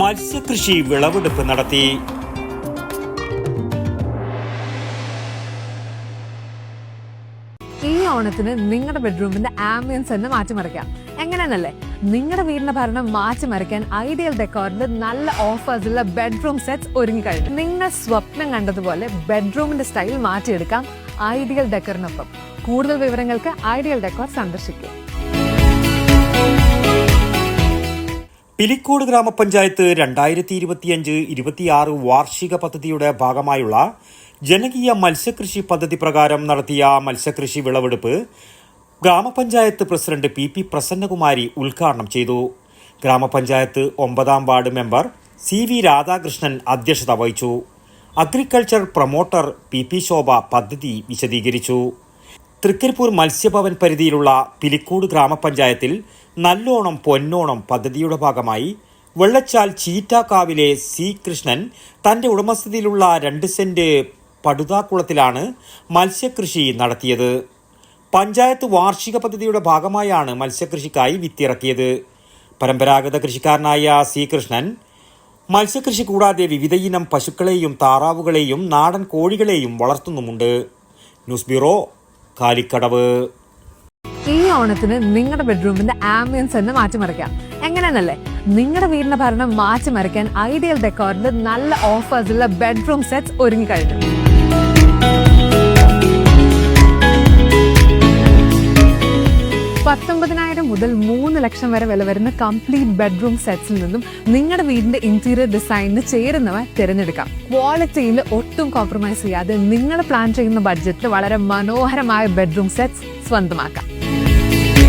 മത്സ്യകൃഷി വിളവെടുപ്പ് നടത്തി. ഈ ഓണത്തിന് നിങ്ങളുടെ ബെഡ്റൂമിന്റെ ആംബിയൻസ് തന്നെ മാറ്റിമറിക്കാം എങ്ങനെയാണല്ലേ നിങ്ങളുടെ വീടിന്റെ ഭരണം മാറ്റിമറിക്കാൻ ഐഡിയൽ ഡെക്കോറിന്റെ നല്ല ഓഫേഴ്സുള്ള ബെഡ്റൂം സെറ്റ്സ് ഒരുങ്ങി കഴിഞ്ഞു നിങ്ങൾ സ്വപ്നം കണ്ടതുപോലെ ബെഡ്റൂമിന്റെ സ്റ്റൈൽ മാറ്റിയെടുക്കാം ഐഡിയൽ ഡെക്കറിനൊപ്പം. കൂടുതൽ വിവരങ്ങൾക്ക് ഐഡിയൽ ഡെക്കോർ സന്ദർശിക്കുക. പിലിക്കോട് ഗ്രാമപഞ്ചായത്ത് രണ്ടായിരത്തി ഇരുപത്തിയഞ്ച് ഇരുപത്തിയാറ് വാർഷിക പദ്ധതിയുടെ ഭാഗമായുള്ള ജനകീയ മത്സ്യകൃഷി പദ്ധതി പ്രകാരം നടത്തിയ മത്സ്യകൃഷി വിളവെടുപ്പ് ഗ്രാമപഞ്ചായത്ത് പ്രസിഡന്റ് പി പി പ്രസന്നകുമാരി ഉദ്ഘാടനം ചെയ്തു. ഗ്രാമപഞ്ചായത്ത് ഒമ്പതാം ward member C V Radhakrishnan അധ്യക്ഷത വഹിച്ചു. Agriculture promoter P P Shobha പദ്ധതി വിശദീകരിച്ചു. തൃക്കരിപ്പൂർ മത്സ്യഭവൻ പരിധിയിലുള്ള പിലിക്കോട് ഗ്രാമപഞ്ചായത്തിൽ നല്ലോണം പൊന്നോണം പദ്ധതിയുടെ ഭാഗമായി വെള്ളച്ചാൽ ചീറ്റാക്കാവിലെ സി കൃഷ്ണൻ തന്റെ ഉടമസ്ഥതയിലുള്ള രണ്ട് സെന്റ് പടുതാക്കുളത്തിലാണ് മത്സ്യകൃഷി നടത്തിയത്. പഞ്ചായത്ത് വാർഷിക പദ്ധതിയുടെ ഭാഗമായാണ് മത്സ്യകൃഷിക്കായി വിത്തിറക്കിയത്. പരമ്പരാഗത കൃഷിക്കാരനായ സി കൃഷ്ണൻ മത്സ്യകൃഷി കൂടാതെ വിവിധയിനം പശുക്കളെയും താറാവുകളെയും നാടൻ കോഴികളെയും വളർത്തുന്നുമുണ്ട്. News bureau Kalikkadavu. ഈ ഓണത്തിന് നിങ്ങളുടെ ബെഡ്റൂമിന്റെ ആംബിയൻസ് തന്നെ മാറ്റിമറിക്കാം. എങ്ങനെയാണല്ലേ നിങ്ങളുടെ വീടിന്റെ ഭരണം മാറ്റിമറിക്കാൻ ഐഡിയൽ ഡെക്കോറിന്റെ നല്ല ഓഫേഴ്സുള്ള ബെഡ്റൂം സെറ്റ്സ് ഒരുങ്ങി കഴിഞ്ഞു പത്തൊമ്പതിനായിരം മുതൽ മൂന്ന് ലക്ഷം വരെ വില വരുന്ന കംപ്ലീറ്റ് ബെഡ്റൂം സെറ്റ്സിൽ നിന്നും നിങ്ങളുടെ വീടിന്റെ ഇന്റീരിയർ ഡിസൈനിന് ചേരുന്നവ തിരഞ്ഞെടുക്കാം. ക്വാളിറ്റിയിൽ ഒട്ടും കോംപ്രമൈസ് ചെയ്യാതെ നിങ്ങൾ പ്ലാൻ ചെയ്യുന്ന ബഡ്ജറ്റിൽ വളരെ മനോഹരമായ ബെഡ്റൂം സെറ്റ്സ് സ്വന്തമാക്കാം.